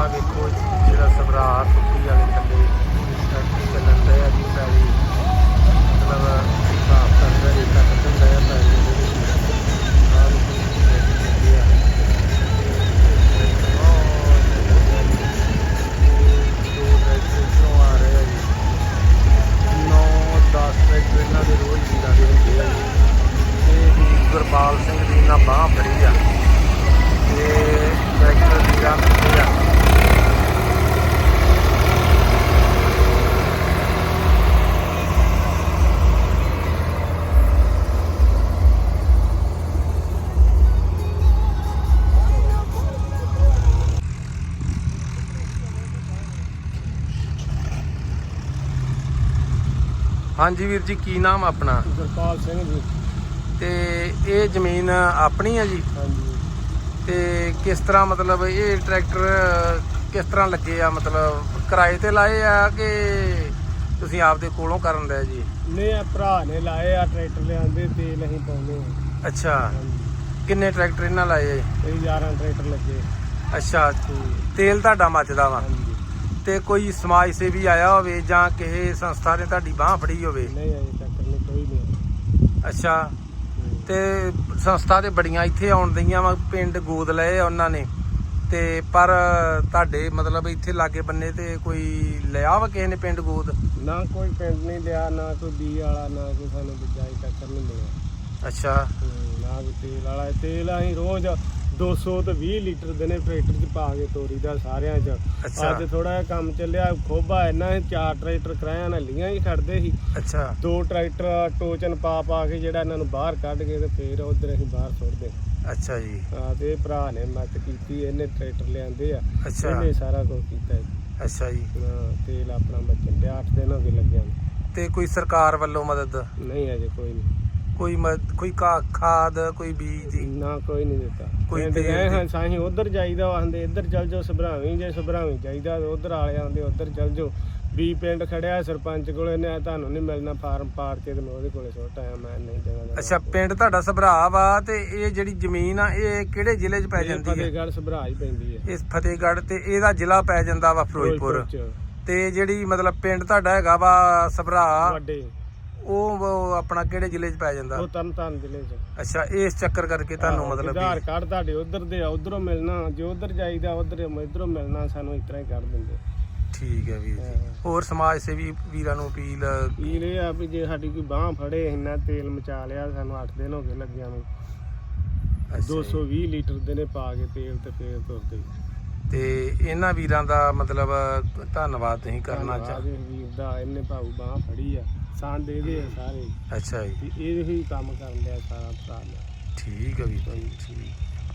ਆ ਵੇਖੋ ਜਿਹੜਾ ਸਭਰਾ ਸੁੱਕੀ ਵਾਲੇ ਹਾਂਜੀ ਵੀਰ ਜੀ ਕੀ ਨਾਮ ਆਪਣਾ? ਗੁਰਪਾਲ ਸਿੰਘ ਜੀ। ਤੇ ਇਹ ਜ਼ਮੀਨ ਆਪਣੀ ਆ ਜੀ? ਹਾਂਜੀ। ਤੇ ਕਿਸ ਤਰ੍ਹਾਂ ਮਤਲਬ ਇਹ ਟਰੈਕਟਰ ਕਿਸ ਤਰ੍ਹਾਂ ਲੱਗੇ ਆ? ਮਤਲਬ ਕਿਰਾਏ ਤੇ ਲਾਏ ਆ ਕਿ ਤੁਸੀਂ ਆਪਦੇ ਕੋਲੋਂ ਕਰਨ ਦੇ ਜੀ? ਨੇ ਆ ਭਰਾ ਨੇ ਲਾਏ ਆ ਟਰੈਕਟਰ ਲਿਆਂਦੇ ਤੇਲ ਅਸੀਂ ਪਾਉਂਦੇ ਅੱਛਾ। ਕਿੰਨੇ ਟਰੈਕਟਰ ਇਹਨਾਂ ਲਾਏ ਆ ਜੀ? ਇਹ 11 ਟਰੈਕਟਰ ਲੱਗੇ। ਅੱਛਾ। ਤੇ ਤੇਲ ਤੁਹਾਡਾ ਮੱਚਦਾ ਵਾ? ਹਾਂਜੀ। ਤੇ ਕੋਈ ਸਮਾਜ ਸੇਵੀ ਆਇਆ ਹੋਵੇ ਜਾਂ ਕਿਸੇ ਸੰਸਥਾ ਨੇ ਤੁਹਾਡੀ ਬਾਹ ਫੜੀ ਹੋਵੇ? ਨਹੀਂ ਅਜੇ ਤੱਕ ਨਹੀਂ ਕੋਈ ਨਹੀਂ ਅੱਛਾ। ਤੇ ਸੰਸਥਾ ਤੇ ਬੜੀਆਂ ਇੱਥੇ ਆਉਣ ਦਈਆਂ ਵਾ ਪਿੰਡ ਗੋਦ ਲਏ ਆ ਉਹਨਾਂ ਨੇ। ਤੇ ਪਰ ਤੁਹਾਡੇ ਮਤਲਬ ਇੱਥੇ ਲਾਗੇ ਬੰਨੇ ਤੇ ਕੋਈ ਲਿਆ ਵਾ ਕਿਸੇ ਨੇ ਪਿੰਡ ਗੋਦ? ਨਾ ਕੋਈ ਪਿੰਡ ਨਹੀਂ ਲਿਆ ਨਾ ਕੋਈ ਬੀ ਵਾਲਾ ਨਾ ਕੋਈ ਸਾਨੂੰ ਹੀ ਟੱਕਰ ਨਹੀਂ ਮਿਲਿਆ ਅੱਛਾ। ਨਾ ਕੋਈ ਤੇਲ ਵਾਲਾ ਤੇਲ ਅਸੀਂ ਰੋਜ਼ 200 ਤੇ 20 ਲੀਟਰ ਦਿਨੇ ਟਰੈਕਟਰ 'ਚ ਪਾ ਕੇ ਤੋਰੀ ਦਾ ਸਾਰਿਆਂ 'ਚ। ਅੱਛਾ। ਅੱਜ ਥੋੜਾ ਜਿਹਾ ਕੰਮ ਚੱਲਿਆ ਖੋਬਾ ਇਹਨਾਂ ਨੇ ਚਾਰ ਟਰੈਕਟਰ ਕਰਾਇਆ ਨਾ ਲੀਆਂ ਹੀ ਖੜਦੇ ਸੀ। ਅੱਛਾ। ਦੋ ਟਰੈਕਟਰ ਟੋਚਨ ਪਾ ਪਾ ਕੇ ਜਿਹੜਾ ਇਹਨਾਂ ਨੂੰ ਬਾਹਰ ਕੱਢ ਕੇ ਤੇ ਫੇਰ ਉਧਰ ਅਸੀਂ ਬਾਹਰ ਸੁੱਟਦੇ। ਅੱਛਾ ਜੀ। ਆ ਤੇ ਇਹ ਭਰਾ ਨੇ ਮਤ ਕੀਤੀ ਇਹਨੇ ਟਰੈਕਟਰ ਲਿਆਂਦੇ ਆ। ਅੱਛਾ। ਇਹਨੇ ਸਾਰਾ ਕੁਝ ਕੀਤਾ ਜੀ। ਅੱਛਾ ਜੀ। ਹਾਂ, ਤੇਲ ਆਪਣਾ ਬਚਣ ਡਿਆ 8 ਦਿਨ ਹੋ ਗਏ ਲੱਗਿਆ ਨੂੰ। ਤੇ ਕੋਈ ਸਰਕਾਰ ਵੱਲੋਂ ਮਦਦ? ਨਹੀਂ ਅਜੇ ਕੋਈ ਨਹੀਂ। ਕੋਈ ਮਦ- ਕੋਈ ਕਾ- ਖਾਦ ਕੋਈ ਬੀਜ ਦੀ। ਨਾ ਕੋਈ ਨਹੀਂ ਦਿੱਤਾ। ਕੋਈ ਦੀ- ਹਾਂ ਸਾਹੀਂ ਉਧਰ ਜਾਈਦਾ ਉਹ ਆਂਦੇ ਇੱਧਰ ਚੱਲ ਜਾਓ ਸਭਰਾਵੀਂ ਜੇ ਸਭਰਾਵੀਂ ਚਾਹੀਦਾ ਉਧਰ ਵਾਲੇ ਆਂਦੇ ਉਧਰ ਚੱਲ ਜਾਓ। ਵੀ ਪਿੰਡ ਖੜਿਆ ਸਰਪੰਚ ਕੋਲੇ ਨੇ ਤੁਹਾਨੂੰ ਨਹੀਂ ਮਿਲਣਾ ਫਾਰਮ ਪਾੜ ਕੇ ਤੇ ਮੈਂ ਉਹਦੇ ਕੋਲੇ ਸੁੱਟ ਆਇਆ ਮੈਂ ਨਹੀਂ ਦੇਣਾ ਅੱਛਾ ਪਿੰਡ ਤੁਹਾਡਾ ਸਭਰਾ ਵਾ ਤੇ ਇਹ ਜਿਹੜੀ ਜ਼ਮੀਨ ਆ ਇਹ ਕਿਹੜੇ ਜ਼ਿਲ੍ਹੇ 'ਚ ਪੈ ਜਾਂਦੀ ਹੈ ਫਤਿਹਗੜ੍ਹ ਸਭਰਾ ਹੀ ਪੈਂਦੀ ਹੈ ਇਸ ਫਤਿਹਗੜ੍ਹ ਤੇ ਇਹਦਾ ਜ਼ਿਲ੍ਹਾ ਪੈ ਜਾਂਦਾ ਵਾ ਫਿਰੋਜ਼ਪੁਰ ਚ। ਤੇ ਜਿਹੜੀ ਮਤਲਬ ਪਿੰਡ ਤੁਹਾਡਾ ਹੈਗਾ ਵਾ ਸਭਰਾ ਵੱਡੇ। ਉਹ ਉਹ ਆਪਣਾ ਕਿਹੜੇ ਜ਼ਿਲ੍ਹੇ 'ਚ ਪੈ ਜਾਂਦਾ? ਉਹ ਤਰਨਤਾਰਨ ਜ਼ਿਲ੍ਹੇ ਚ। ਅੱਛਾ ਇਸ ਚੱਕਰ ਕਰਕੇ ਤੁਹਾਨੂੰ ਆਹੋ, ਮਤਲਬ ਆਧਾਰ ਵੀ- ਕਾਰਡ ਤੁਹਾਡੇ ਉਧਰ ਦੇ ਆ ਉਧਰੋਂ ਮਿਲਣਾ। ਜੇ ਉਧਰ ਜਾਈਦਾ ਉਧਰ ਇਧਰੋਂ ਮਿਲਣਾ ਸਾਨੂੰ ਇਸ ਤਰ੍ਹਾਂ ਹੀ ਕਰ ਦਿੰਦੇ। ਠੀਕ ਹੈ ਵੀਰ ਜੀ। ਹਾਂ। ਹੋਰ ਸਮਾਜ ਸੇਵੀ ਵੀਰਾਂ ਨੂੰ ਅਪੀਲ ਵੀਰ ਇਹ ਆ ਵੀ ਜੇ ਸਾਡੀ ਕੋਈ ਬਾਹ ਫੜੇ ਇੰਨਾ ਤੇਲ ਮਚਾ ਲਿਆ ਸਾਨੂੰ 8 ਦਿਨ ਹੋ ਗਏ ਲੱਗਿਆ ਨੂੰ। ਅੱਛਾ ਜੀ। 220 ਲੀਟਰ ਦੇ ਨੇ ਪਾ ਕੇ ਤੇਲ ਤੇ ਫੇਰ ਤੁਰਦੇ। ਤੇ ਇਹਨਾਂ ਵੀਰਾਂ ਦਾ ਮਤਲਬ ਧੰਨਵਾਦ ਤੁਸੀਂ ਕਰਨਾ ਚਾਹ ਵੀਰ ਦਾ ਇਹਨੇ ਭਾਊ ਬਾਹ ਫੜੀ ਆ। ਸਾਂ ਦੇ ਦੇ ਆ ਸਾਰੇ। ਅੱਛਾ ਜੀ। ਵੀ ਇਹ ਹੀ ਕੰਮ ਕਰਨ ਲਿਆ ਸਾਰਾ ਭਰਾ ਨੇ ਠੀਕ ਹੈ ਵੀਰ ਜੀ ਠੀਕ।